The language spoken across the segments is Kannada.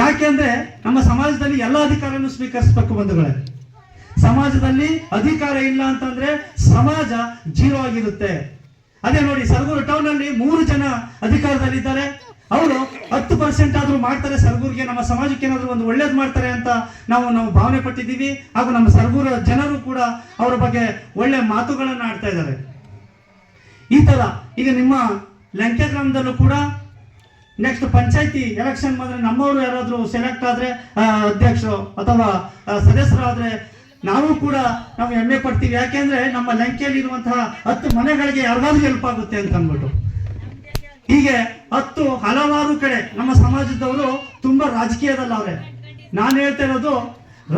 ಯಾಕೆಂದ್ರೆ ನಮ್ಮ ಸಮಾಜದಲ್ಲಿ ಎಲ್ಲ ಅಧಿಕಾರವನ್ನು ಸ್ವೀಕರಿಸಬೇಕು ಬಂಧುಗಳೇ. ಸಮಾಜದಲ್ಲಿ ಅಧಿಕಾರ ಇಲ್ಲ ಅಂತಂದ್ರೆ ಸಮಾಜ ಜೀರೋ ಆಗಿರುತ್ತೆ. ಅದೇ ನೋಡಿ ಸರ್ಗೂರು ಟೌನ್ ಅಲ್ಲಿ ಮೂರು ಜನ ಅಧಿಕಾರದಲ್ಲಿದ್ದಾರೆ ಅವರು ಹತ್ತು ಪರ್ಸೆಂಟ್ ಆದ್ರೂ ಮಾಡ್ತಾರೆ ಸರಗೂರಿಗೆ, ನಮ್ಮ ಸಮಾಜಕ್ಕೆ ಏನಾದ್ರು ಒಂದು ಒಳ್ಳೇದು ಮಾಡ್ತಾರೆ ಅಂತ ನಾವು ನಾವು ಭಾವನೆ ಪಟ್ಟಿದ್ದೀವಿ. ಹಾಗೂ ನಮ್ಮ ಸರಗೂರ ಜನರು ಕೂಡ ಅವರ ಬಗ್ಗೆ ಒಳ್ಳೆ ಮಾತುಗಳನ್ನ ಆಡ್ತಾ ಇದ್ದಾರೆ. ಈ ತರ ಈಗ ನಿಮ್ಮ ಲಂಕೆ ಗ್ರಾಮದಲ್ಲೂ ಕೂಡ ನೆಕ್ಸ್ಟ್ ಪಂಚಾಯತಿ ಎಲೆಕ್ಷನ್ ಬಂದ್ರೆ ನಮ್ಮವರು ಯಾರಾದ್ರೂ ಸೆಲೆಕ್ಟ್ ಆದ್ರೆ ಅಧ್ಯಕ್ಷರು ಅಥವಾ ಸದಸ್ಯರಾದರೆ ನಾವು ಕೂಡ ನಾವು ಹೆಮ್ಮೆ ಪಡ್ತೀವಿ. ಯಾಕೆಂದ್ರೆ ನಮ್ಮ ಲಂಕೆಯಲ್ಲಿ ಇರುವಂತಹ ಹತ್ತು ಮನೆಗಳಿಗೆ ಯಾರಿಗಾದ್ರೂ ಹೆಲ್ಪ್ ಆಗುತ್ತೆ ಅಂತ ಅಂದ್ಬಿಟ್ಟು. ಹೀಗೆ ಹತ್ತು ಹಲವಾರು ಕಡೆ ನಮ್ಮ ಸಮಾಜದವರು ತುಂಬಾ ರಾಜಕೀಯದಲ್ಲವ್ರೆ ನಾನು ಹೇಳ್ತಾ ಇರೋದು,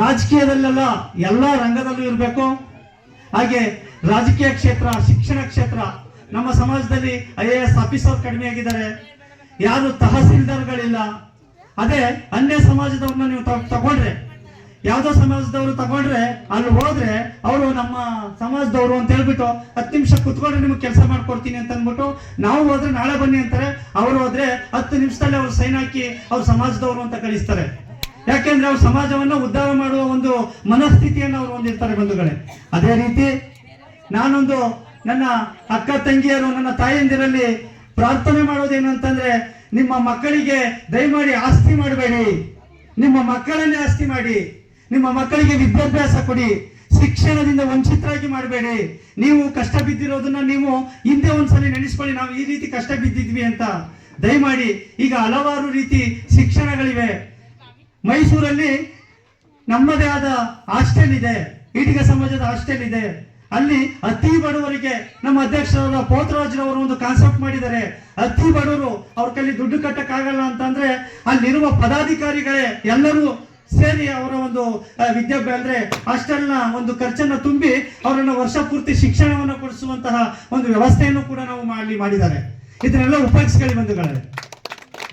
ರಾಜಕೀಯದಲ್ಲೆಲ್ಲ ಎಲ್ಲಾ ರಂಗದಲ್ಲೂ ಇರಬೇಕು. ಹಾಗೆ ರಾಜಕೀಯ ಕ್ಷೇತ್ರ, ಶಿಕ್ಷಣ ಕ್ಷೇತ್ರ ನಮ್ಮ ಸಮಾಜದಲ್ಲಿ ಐ ಎ ಎಸ್ ಆಫೀಸರ್ ಕಡಿಮೆ ಆಗಿದ್ದಾರೆ. ಯಾರು ತಹಸೀಲ್ದಾರ್ಗಳಿಲ್ಲ. ಅದೇ ಅನ್ಯ ಸಮಾಜದವ್ರನ್ನ ನೀವು ತಗೊಂಡ್ರೆ. ಯಾವ್ದೋ ಸಮಾಜದವರು ತಗೊಂಡ್ರೆ, ಅಲ್ಲಿ ಹೋದ್ರೆ ಅವರು ನಮ್ಮ ಸಮಾಜದವರು ಅಂತ ಹೇಳ್ಬಿಟ್ಟು ಹತ್ತು ನಿಮಿಷ ಕುತ್ಕೊಂಡ್ರೆ ನಿಮ್ಗೆ ಕೆಲಸ ಮಾಡ್ಕೊಡ್ತೀನಿ ಅಂತ ಅಂದ್ಬಿಟ್ಟು ನಾವು ಹೋದ್ರೆ ನಾಳೆ ಬನ್ನಿ ಅಂತಾರೆ. ಅವ್ರು ಹೋದ್ರೆ ಹತ್ತು ನಿಮಿಷದಲ್ಲಿ ಅವ್ರು ಸೈನ್ ಹಾಕಿ ಅವ್ರು ಸಮಾಜದವರು ಅಂತ ಕಳಿಸ್ತಾರೆ. ಯಾಕೆಂದ್ರೆ ಅವ್ರ ಸಮಾಜವನ್ನ ಉದ್ಧಾರ ಮಾಡುವ ಒಂದು ಮನಸ್ಥಿತಿಯನ್ನು ಅವ್ರು ಹೊಂದಿರ್ತಾರೆ ಬಂಧುಗಳೇ. ಅದೇ ರೀತಿ ನಾನೊಂದು ನನ್ನ ಅಕ್ಕ ತಂಗಿಯರು ನನ್ನ ತಾಯಂದಿರಲ್ಲಿ ಪ್ರಾರ್ಥನೆ ಮಾಡೋದೇನು ಅಂತಂದ್ರೆ, ನಿಮ್ಮ ಮಕ್ಕಳಿಗೆ ದಯಮಾಡಿ ಆಸ್ತಿ ಮಾಡಬೇಡಿ. ನಿಮ್ಮ ಮಕ್ಕಳನ್ನೇ ಆಸ್ತಿ ಮಾಡಿ. ನಿಮ್ಮ ಮಕ್ಕಳಿಗೆ ವಿದ್ಯಾಭ್ಯಾಸ ಕೊಡಿ. ಶಿಕ್ಷಣದಿಂದ ವಂಚಿತರಾಗಿ ಮಾಡಬೇಡಿ. ನೀವು ಕಷ್ಟ ಬಿದ್ದಿರೋದನ್ನ ನೀವು ಹಿಂದೆ ಒಂದ್ಸಲಿ ನೆನೆಸ್ಕೊಳ್ಳಿ. ನಾವು ಈ ರೀತಿ ಕಷ್ಟ ಬಿದ್ದಿದ್ವಿ ಅಂತ. ದಯಮಾಡಿ ಈಗ ಹಲವಾರು ರೀತಿ ಶಿಕ್ಷಣಗಳಿವೆ. ಮೈಸೂರಲ್ಲಿ ನಮ್ಮದೇ ಆದ ಹಾಸ್ಟೆಲ್ ಇದೆ. ಈಟಿಗ ಸಮಾಜದ ಹಾಸ್ಟೆಲ್ ಇದೆ. ಅಲ್ಲಿ ಅತಿ ಬಡವರಿಗೆ ನಮ್ಮ ಅಧ್ಯಕ್ಷರಾದ ಪೋತರಾಜ್ರವರು ಒಂದು ಕಾನ್ಸೆಪ್ಟ್ ಮಾಡಿದ್ದಾರೆ. ಅತಿ ಬಡವರು ಅವ್ರ ಕೈಲಿ ದುಡ್ಡು ಕಟ್ಟಕ್ಕಾಗಲ್ಲ ಅಂತಂದ್ರೆ ಅಲ್ಲಿರುವ ಪದಾಧಿಕಾರಿಗಳೇ ಎಲ್ಲರೂ ಸೇರಿ ಅವರ ಒಂದು ವಿದ್ಯಾಭ್ಯಾಸ ಅಂದ್ರೆ ಹಾಸ್ಟೆಲ್ನ ಒಂದು ಖರ್ಚನ್ನ ತುಂಬಿ ಅವರನ್ನ ವರ್ಷ ಪೂರ್ತಿ ಶಿಕ್ಷಣವನ್ನು ಕೊಡಿಸುವಂತಹ ಒಂದು ವ್ಯವಸ್ಥೆಯನ್ನು ಕೂಡ ನಾವು ಮಾಡಿ, ಮಾಡಿದ್ದಾರೆ. ಇದನ್ನೆಲ್ಲ ಉಪಯೋಗಿಸ್ಕೊಳ್ಳಿ ಬಂಧುಗಳೇ.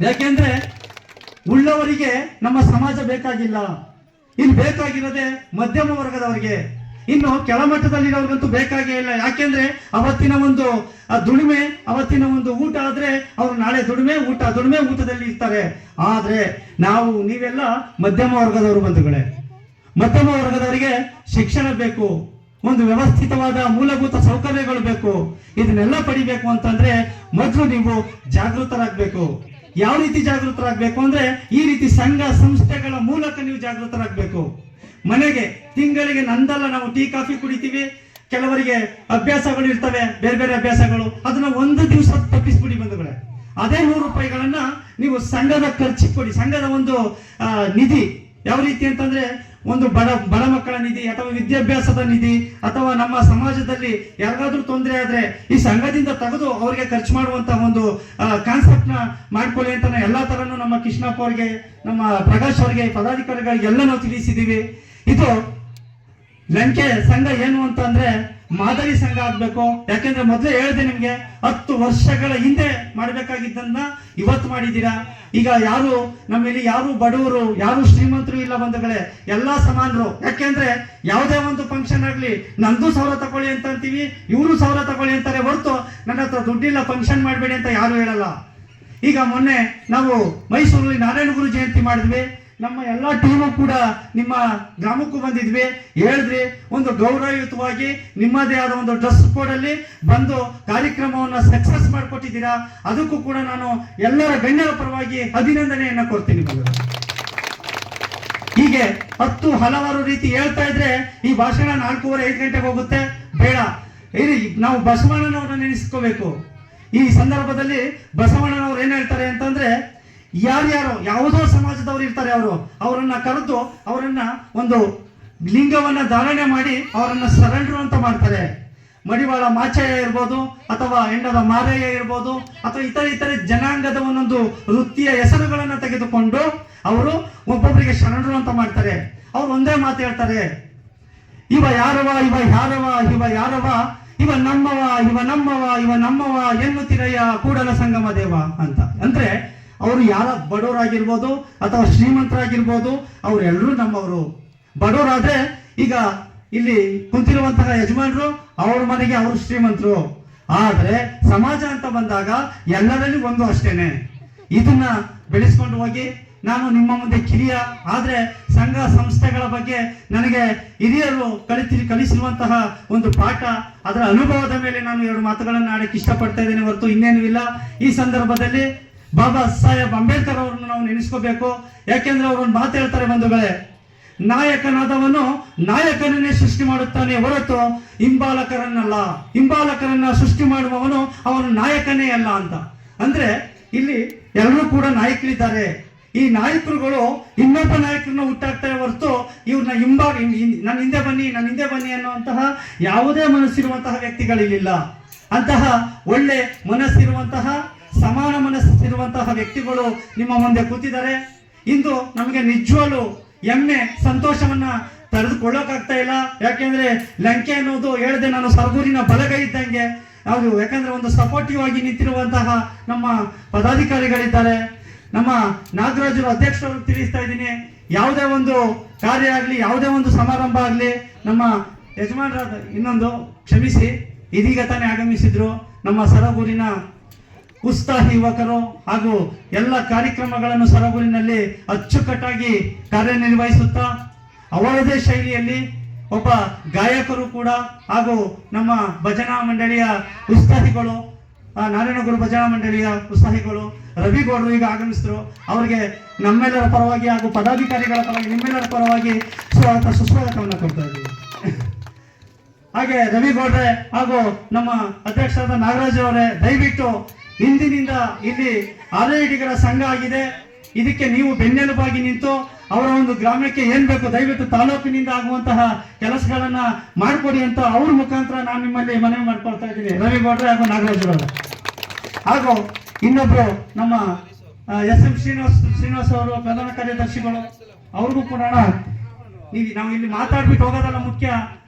ಯಾಕೆಂದ್ರೆ ಉಳ್ಳವರಿಗೆ ನಮ್ಮ ಸಮಾಜ ಬೇಕಾಗಿಲ್ಲ. ಇಲ್ಲಿ ಬೇಕಾಗಿರೋದೇ ಮಧ್ಯಮ ವರ್ಗದವರಿಗೆ. ಇನ್ನು ಕೆಳಮಟ್ಟದಲ್ಲಿರೋರ್ಗಂತೂ ಬೇಕಾಗೇ ಇಲ್ಲ. ಯಾಕೆಂದ್ರೆ ಅವತ್ತಿನ ಒಂದು ದುಡಿಮೆ, ಅವತ್ತಿನ ಒಂದು ಊಟ ಆದ್ರೆ ಅವರು ನಾಳೆ ದುಡಿಮೆ, ಊಟ ದುಡಿಮೆ ಊಟದಲ್ಲಿ ಇರ್ತಾರೆ. ಆದ್ರೆ ನಾವು, ನೀವೆಲ್ಲ ಮಧ್ಯಮ ವರ್ಗದವರು ಬಂಧುಗಳೇ. ಮಧ್ಯಮ ವರ್ಗದವರಿಗೆ ಶಿಕ್ಷಣ ಬೇಕು. ಒಂದು ವ್ಯವಸ್ಥಿತವಾದ ಮೂಲಭೂತ ಸೌಕರ್ಯಗಳು ಬೇಕು. ಇದನ್ನೆಲ್ಲ ಪಡಿಬೇಕು ಅಂತಂದ್ರೆ ಮೊದಲು ನೀವು ಜಾಗೃತರಾಗಬೇಕು. ಯಾವ ರೀತಿ ಜಾಗೃತರಾಗಬೇಕು ಅಂದ್ರೆ ಈ ರೀತಿ ಸಂಘ, ಸಂಸ್ಥೆಗಳ ಮೂಲಕ ನೀವು ಜಾಗೃತರಾಗಬೇಕು. ಮನೆಗೆ ತಿಂಗಳಿಗೆ ನಂದಲ್ಲ ನಾವು ಟೀ, ಕಾಫಿ ಕುಡಿತೀವಿ. ಕೆಲವರಿಗೆ ಅಭ್ಯಾಸಗಳು ಇರ್ತವೆ, ಬೇರೆ ಬೇರೆ ಅಭ್ಯಾಸಗಳು. ಅದನ್ನ ಒಂದು ದಿವಸ ತಪ್ಪಿಸ್ಬಿಡಿ ಬಂಧುಗಳೇ. ಅದೇ ನೂರು ರೂಪಾಯಿಗಳನ್ನ ನೀವು ಸಂಘದ ಖರ್ಚಿಗೆ ಕೊಡಿ. ಸಂಘದ ಒಂದು ನಿಧಿ. ಯಾವ ರೀತಿ ಅಂತಂದ್ರೆ ಒಂದು ಬಡ ಬಡ ಮಕ್ಕಳ ನಿಧಿ ಅಥವಾ ವಿದ್ಯಾಭ್ಯಾಸದ ನಿಧಿ ಅಥವಾ ನಮ್ಮ ಸಮಾಜದಲ್ಲಿ ಯಾರಿಗಾದ್ರೂ ತೊಂದರೆ ಆದ್ರೆ ಈ ಸಂಘದಿಂದ ತೆಗೆದು ಅವರಿಗೆ ಖರ್ಚು ಮಾಡುವಂತ ಒಂದು ಕಾನ್ಸೆಪ್ಟ್ನ ಮಾಡ್ಕೊಳ್ಳಿ ಅಂತ ಎಲ್ಲಾ ತರನು ನಮ್ಮ ಕೃಷ್ಣಪ್ಪ ಅವ್ರಿಗೆ, ನಮ್ಮ ಪ್ರಕಾಶ್ ಅವರಿಗೆ, ಪದಾಧಿಕಾರಿಗಳಿಗೆ ಎಲ್ಲ ನಾವು ತಿಳಿಸಿದೀವಿ ಇದು ಲಂಕೆ ಸಂಘ ಏನು ಅಂತ ಅಂದ್ರೆ ಮಾದರಿ ಸಂಘ ಆಗ್ಬೇಕು. ಯಾಕೆಂದ್ರೆ ಮೊದಲೇ ಹೇಳಿದೆ ನಿಮ್ಗೆ ಹತ್ತು ವರ್ಷಗಳ ಹಿಂದೆ ಮಾಡ್ಬೇಕಾಗಿದ್ದನ್ನ ಇವತ್ತು ಮಾಡಿದ್ದೀರಾ? ಈಗ ಯಾರು ನಮ್ಮಲ್ಲಿ ಯಾರು ಬಡವರು, ಯಾರು ಶ್ರೀಮಂತರು ಇಲ್ಲ ಬಂಧುಗಳೇ, ಎಲ್ಲಾ ಸಮಾನರು. ಯಾಕೆಂದ್ರೆ ಯಾವುದೇ ಒಂದು ಫಂಕ್ಷನ್ ಆಗ್ಲಿ, ನಂದು ಸಾವಿರ ತಗೊಳ್ಳಿ ಅಂತ ಅಂತೀವಿ, ಇವರು ಸಾವಿರ ತಗೊಳ್ಳಿ ಅಂತಾರೆ ಹೊರತು ನನ್ನ ಹತ್ರ ದುಡ್ಡಿಲ್ಲ ಫಂಕ್ಷನ್ ಮಾಡಬೇಡಿ ಅಂತ ಯಾರು ಹೇಳಲ್ಲ. ಈಗ ಮೊನ್ನೆ ನಾವು ಮೈಸೂರಲ್ಲಿ ನಾರಾಯಣಗುರು ಜಯಂತಿ ಮಾಡಿದ್ವಿ. ನಮ್ಮ ಎಲ್ಲಾ ಟೀಮು ಕೂಡ ನಿಮ್ಮ ಗ್ರಾಮಕ್ಕೂ ಬಂದಿದ್ವಿ. ಹೇಳಿದ್ರಿ ಒಂದು ಗೌರವಯುತವಾಗಿ, ನಿಮ್ಮದೇ ಆದ ಒಂದು ಡ್ರೆಸ್ ಕೋಡಲ್ಲಿ ಬಂದು ಕಾರ್ಯಕ್ರಮವನ್ನ ಸಕ್ಸಸ್ ಮಾಡಿಕೊಟ್ಟಿದ್ದೀರಾ? ಅದಕ್ಕೂ ಕೂಡ ನಾನು ಎಲ್ಲರ ಗಣ್ಯರ ಪರವಾಗಿ ಅಭಿನಂದನೆಯನ್ನ ಕೊಡ್ತೀನಿ. ಹೀಗೆ ಹತ್ತು ಹಲವಾರು ರೀತಿ ಹೇಳ್ತಾ ಇದ್ರೆ ಈ ಭಾಷಣ ನಾಲ್ಕೂವರೆ, ಐದು ಗಂಟೆಗೆ ಹೋಗುತ್ತೆ. ಬೇಡ. ಇರಿ ನಾವು ಬಸವಣ್ಣನವ್ರನ್ನ ನೆನೆಸ್ಕೋಬೇಕು. ಈ ಸಂದರ್ಭದಲ್ಲಿ ಬಸವಣ್ಣನವ್ರು ಏನ್ ಹೇಳ್ತಾರೆ ಅಂತಂದ್ರೆ ಯಾರ್ಯಾರು ಯಾವುದೋ ಸಮಾಜದವರು ಇರ್ತಾರೆ ಅವರು, ಅವರನ್ನ ಕರೆದು ಅವರನ್ನ ಒಂದು ಲಿಂಗವನ್ನ ಧಾರಣೆ ಮಾಡಿ ಅವರನ್ನ ಶರಣರು ಅಂತ ಮಾಡ್ತಾರೆ. ಮಡಿವಾಳ ಮಾಚಯ್ಯ ಇರ್ಬೋದು, ಅಥವಾ ಹೆಂಡದ ಮಾರಯ್ಯ ಇರ್ಬೋದು, ಅಥವಾ ಇತರ ಇತರೆ ಜನಾಂಗದ ಒಂದೊಂದು ವೃತ್ತಿಯ ಹೆಸರುಗಳನ್ನ ತೆಗೆದುಕೊಂಡು ಅವರು ಒಬ್ಬೊಬ್ಬರಿಗೆ ಶರಣರು ಅಂತ ಮಾಡ್ತಾರೆ. ಅವ್ರು ಒಂದೇ ಮಾತು ಹೇಳ್ತಾರೆ, ಇವ ಯಾರವ ಇವ ಯಾರವ ಇವ ಯಾರವ, ಇವ ನಮ್ಮವ ಇವ ನಮ್ಮವ ಇವ ನಮ್ಮವ ಎನ್ನುತ್ತಿರಯ್ಯ ಕೂಡಲ ಸಂಗಮ ದೇವ ಅಂತ. ಅಂದ್ರೆ ಅವರು ಯಾರ ಬಡವರಾಗಿರ್ಬೋದು ಅಥವಾ ಶ್ರೀಮಂತರಾಗಿರ್ಬೋದು, ಅವರೆಲ್ಲರೂ ನಮ್ಮವರು. ಬಡವರಾದ್ರೆ ಈಗ ಇಲ್ಲಿ ಕುಂತಿರುವಂತಹ ಯಜಮಾನರು ಅವ್ರ ಮನೆಗೆ ಅವರು ಶ್ರೀಮಂತರು. ಆದರೆ ಸಮಾಜ ಅಂತ ಬಂದಾಗ ಎಲ್ಲರಲ್ಲಿ ಒಂದು ಅಷ್ಟೇನೆ. ಇದನ್ನ ಬೆಳೆಸ್ಕೊಂಡು ಹೋಗಿ, ನಾನು ನಿಮ್ಮ ಮುಂದೆ ಕಿರಿಯ, ಆದರೆ ಸಂಘ ಸಂಸ್ಥೆಗಳ ಬಗ್ಗೆ ನನಗೆ ಹಿರಿಯರು ಕಲಿತಿ ಕಲಿಸಿರುವಂತಹ ಒಂದು ಪಾಠ, ಅದರ ಅನುಭವದ ಮೇಲೆ ನಾನು ಎರಡು ಮಾತುಗಳನ್ನು ಆಡಕ್ಕೆ ಇಷ್ಟಪಡ್ತಾ ಇದ್ದೇನೆ ಹೊರತು ಇನ್ನೇನು ಇಲ್ಲ. ಈ ಸಂದರ್ಭದಲ್ಲಿ ಬಾಬಾ ಸಾಹೇಬ್ ಅಂಬೇಡ್ಕರ್ ಅವರನ್ನು ನಾವು ನೆನೆಸ್ಕೋಬೇಕು. ಯಾಕೆಂದ್ರೆ ಅವರು ಒಂದು ಮಾತು ಹೇಳ್ತಾರೆ ಬಂಧುಗಳೇ, ನಾಯಕನಾದವನು ನಾಯಕನನ್ನೇ ಸೃಷ್ಟಿ ಮಾಡುತ್ತಾನೆ ಹೊರತು ಹಿಂಬಾಲಕರನ್ನಲ್ಲ. ಹಿಂಬಾಲಕರನ್ನ ಸೃಷ್ಟಿ ಮಾಡುವವನು ಅವನು ನಾಯಕನೇ ಅಲ್ಲ ಅಂತ. ಅಂದ್ರೆ ಇಲ್ಲಿ ಎಲ್ಲರೂ ಕೂಡ ನಾಯಕರಿದ್ದಾರೆ. ಈ ನಾಯಕರುಗಳು ಇನ್ನೊಬ್ಬ ನಾಯಕರನ್ನ ಹುಟ್ಟಾಗ್ತಾರೆ ಹೊರತು ಇವ್ರನ್ನ ಹಿಂಬಾಗ ನನ್ನ ಹಿಂದೆ ಬನ್ನಿ, ನನ್ನ ಹಿಂದೆ ಬನ್ನಿ ಅನ್ನುವಂತಹ ಯಾವುದೇ ಮನಸ್ಸಿರುವಂತಹ ವ್ಯಕ್ತಿಗಳಿಲ್ಲ ಅಂತಹ ಒಳ್ಳೆ ಮನಸ್ಸಿರುವಂತಹ ಸಮಾನ ಮನಸ್ಸಿರುವಂತಹ ವ್ಯಕ್ತಿಗಳು ನಿಮ್ಮ ಮುಂದೆ ಕೂತಿದ್ದಾರೆ. ಇಂದು ನಮಗೆ ನಿಜವಾಗ್ಲು ಹೆಮ್ಮೆ, ಸಂತೋಷವನ್ನ ತಡೆದುಕೊಳ್ಳೋಕಾಗ್ತಾ ಇಲ್ಲ. ಯಾಕೆಂದ್ರೆ ಲಂಕೆ ಅನ್ನೋದು ಹೇಳಿದೆ ನಾನು ಸರ್ಗೂರಿನ ಬಲಗೈ ಇದ್ದಂಗೆ. ಹೌದು, ಯಾಕಂದ್ರೆ ಒಂದು ಸಪೋರ್ಟಿವ್ ಆಗಿ ನಿಂತಿರುವಂತಹ ನಮ್ಮ ಪದಾಧಿಕಾರಿಗಳಿದ್ದಾರೆ. ನಮ್ಮ ನಾಗರಾಜರು ಅಧ್ಯಕ್ಷರು ತಿಳಿಸ್ತಾ ಇದ್ದೀನಿ. ಯಾವುದೇ ಒಂದು ಕಾರ್ಯ ಆಗಲಿ, ಯಾವುದೇ ಒಂದು ಸಮಾರಂಭ ಆಗಲಿ, ನಮ್ಮ ಯಜಮಾನರಾದ ಇನ್ನೊಂದು ಕ್ಷಮಿಸಿ, ಇದೀಗ ತಾನೇ ಆಗಮಿಸಿದ್ರು. ನಮ್ಮ ಸರಗೂರಿನ ಉತ್ಸಾಹಿ ಯುವಕರು ಹಾಗೂ ಎಲ್ಲ ಕಾರ್ಯಕ್ರಮಗಳನ್ನು ಸರಗೂರಿನಲ್ಲಿ ಅಚ್ಚುಕಟ್ಟಾಗಿ ಕಾರ್ಯನಿರ್ವಹಿಸುತ್ತಾ, ಅವರದೇ ಶೈಲಿಯಲ್ಲಿ ಒಬ್ಬ ಗಾಯಕರು ಕೂಡ ಹಾಗೂ ನಮ್ಮ ಭಜನಾ ಮಂಡಳಿಯ ಉತ್ಸಾಹಿಗಳು ನಾರಾಯಣಗುರು ಭಜನಾ ಮಂಡಳಿಯ ಉತ್ಸಾಹಿಗಳು, ರವಿಗೌಡರು ಈಗ ಆಗಮಿಸಿದ್ರು, ಅವರಿಗೆ ನಮ್ಮೆಲ್ಲರ ಪರವಾಗಿ ಹಾಗೂ ಪದಾಧಿಕಾರಿಗಳ ಪರವಾಗಿ, ನಿಮ್ಮೆಲ್ಲರ ಪರವಾಗಿ ಸ್ವಾಗತ ಸುಸ್ವಾಗತವನ್ನು ಕೊಡ್ತಾ ಇದ್ದೀವಿ. ಹಾಗೆ ರವಿಗೌಡ್ರೆ ಹಾಗೂ ನಮ್ಮ ಅಧ್ಯಕ್ಷರಾದ ನಾಗರಾಜ್ ಅವರೇ ದಯವಿಟ್ಟು ಇಂದಿನಿಂದ ಇಲ್ಲಿ ಆರ್ಐಡಿಗಳ ಸಂಘ ಆಗಿದೆ. ಇದಕ್ಕೆ ನೀವು ಬೆನ್ನೆಲುಬಾಗಿ ನಿಂತು ಅವರ ಒಂದು ಗ್ರಾಮಕ್ಕೆ ಏನ್ ಬೇಕು ದಯವಿಟ್ಟು ತಾಲೂಕಿನಿಂದ ಆಗುವಂತಹ ಕೆಲಸಗಳನ್ನ ಮಾಡಿಕೊಡಿ ಅಂತ ಅವ್ರ ಮುಖಾಂತರ ನಾನು ನಿಮ್ಮಲ್ಲಿ ಮನವಿ ಮಾಡ್ಕೊಳ್ತಾ ಇದ್ದೀನಿ. ರವಿಗೌಡ್ರೆ ಹಾಗೂ ನಾಗರಾಜ್ ಅವರು. ಹಾಗೂ ಇನ್ನೊಬ್ರು ನಮ್ಮ ಎಸ್ ಎಂ ಶ್ರೀನಿವಾಸ್ ಶ್ರೀನಿವಾಸ್ ಅವರು, ಪ್ರಧಾನ ಕಾರ್ಯದರ್ಶಿಗಳು, ಅವ್ರಿಗೂ ಕೂಡ ನೀವು ನಾವು ಇಲ್ಲಿ ಮಾತಾಡ್ಬಿಟ್ಟು ಹೋಗೋದಲ್ಲ ಮುಖ್ಯ.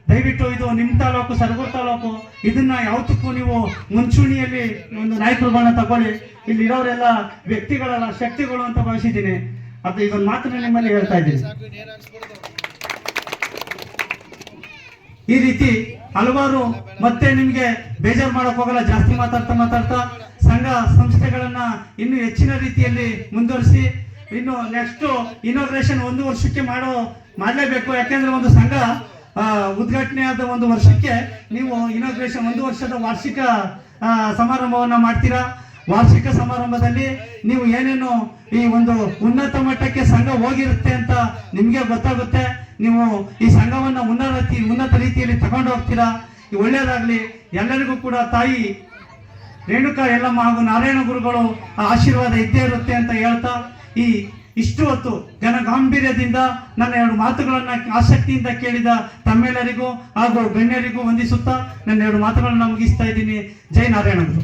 ದಯವಿಟ್ಟು ಇದು ನಿಮ್ಮ ತಾಲೂಕು, ಸರಗೂರು ತಾಲೂಕು, ಇದನ್ನ ಯಾವತ್ತಕ್ಕೂ ನೀವು ಮುಂಚೂಣಿಯಲ್ಲಿ ಒಂದು ನಾಯಕರುಗಳನ್ನ ತಗೊಳ್ಳಿ. ಇಲ್ಲಿರೋರೆಲ್ಲ ವ್ಯಕ್ತಿಗಳಲ್ಲ, ಶಕ್ತಿಗಳು ಅಂತ ಭಾವಿಸಿದ್ದೀನಿ. ಅದು ಇದೊಂದು ಮಾತನ್ನ ನಿಮ್ಮಲ್ಲಿ ಹೇಳ್ತಾ ಇದ್ದೀನಿ. ಈ ರೀತಿ ಹಲವಾರು ಮತ್ತೆ ನಿಮ್ಗೆ ಬೇಜಾರು ಮಾಡಕ್ ಹೋಗಲ್ಲ, ಜಾಸ್ತಿ ಮಾತಾಡ್ತಾ ಮಾತಾಡ್ತಾ ಸಂಘ ಸಂಸ್ಥೆಗಳನ್ನ ಇನ್ನು ಹೆಚ್ಚಿನ ರೀತಿಯಲ್ಲಿ ಮುಂದುವರಿಸಿ, ಇನ್ನು ನೆಕ್ಸ್ಟ್ ಇನಾಗ್ರೇಷನ್ ಒಂದು ವರ್ಷಕ್ಕೆ ಮಾಡೋ, ಮಾಡಲೇಬೇಕು. ಯಾಕೆಂದ್ರೆ ಒಂದು ಸಂಘ ಉದ್ಘಾಟನೆ ಆದ ಒಂದು ವರ್ಷಕ್ಕೆ ನೀವು ಇನಾಗ್ರೇಷನ್ ಒಂದು ವರ್ಷದ ವಾರ್ಷಿಕ ಸಮಾರಂಭವನ್ನು ಮಾಡ್ತೀರಾ? ವಾರ್ಷಿಕ ಸಮಾರಂಭದಲ್ಲಿ ನೀವು ಏನೇನು ಈ ಒಂದು ಉನ್ನತ ಮಟ್ಟಕ್ಕೆ ಸಂಘ ಹೋಗಿರುತ್ತೆ ಅಂತ ನಿಮಗೆ ಗೊತ್ತಾಗುತ್ತೆ. ನೀವು ಈ ಸಂಘವನ್ನ ಉನ್ನತ ಉನ್ನತ ರೀತಿಯಲ್ಲಿ ತಗೊಂಡು ಹೋಗ್ತೀರಾ? ಒಳ್ಳೆಯದಾಗಲಿ ಎಲ್ಲರಿಗೂ ಕೂಡ ತಾಯಿ ರೇಣುಕಾ, ಎಲ್ಲಮ್ಮ ಹಾಗೂ ನಾರಾಯಣ ಗುರುಗಳು ಆಶೀರ್ವಾದ ಇದ್ದೇ ಇರುತ್ತೆ ಅಂತ ಹೇಳ್ತಾ ಈ ಇಷ್ಟು ಹೊತ್ತು ಜನ ಗಾಂಭೀರ್ಯದಿಂದ ನನ್ನ ಎರಡು ಮಾತುಗಳನ್ನ ಆಸಕ್ತಿಯಿಂದ ಕೇಳಿದ ತಮ್ಮೆಲ್ಲರಿಗೂ ಹಾಗೂ ಗಣ್ಯರಿಗೂ ವಂದಿಸುತ್ತಾ ನನ್ನ ಎರಡು ಮಾತುಗಳನ್ನ ಮುಗಿಸ್ತಾ ಇದ್ದೀನಿ. ಜೈ ನಾರಾಯಣ ಗುರು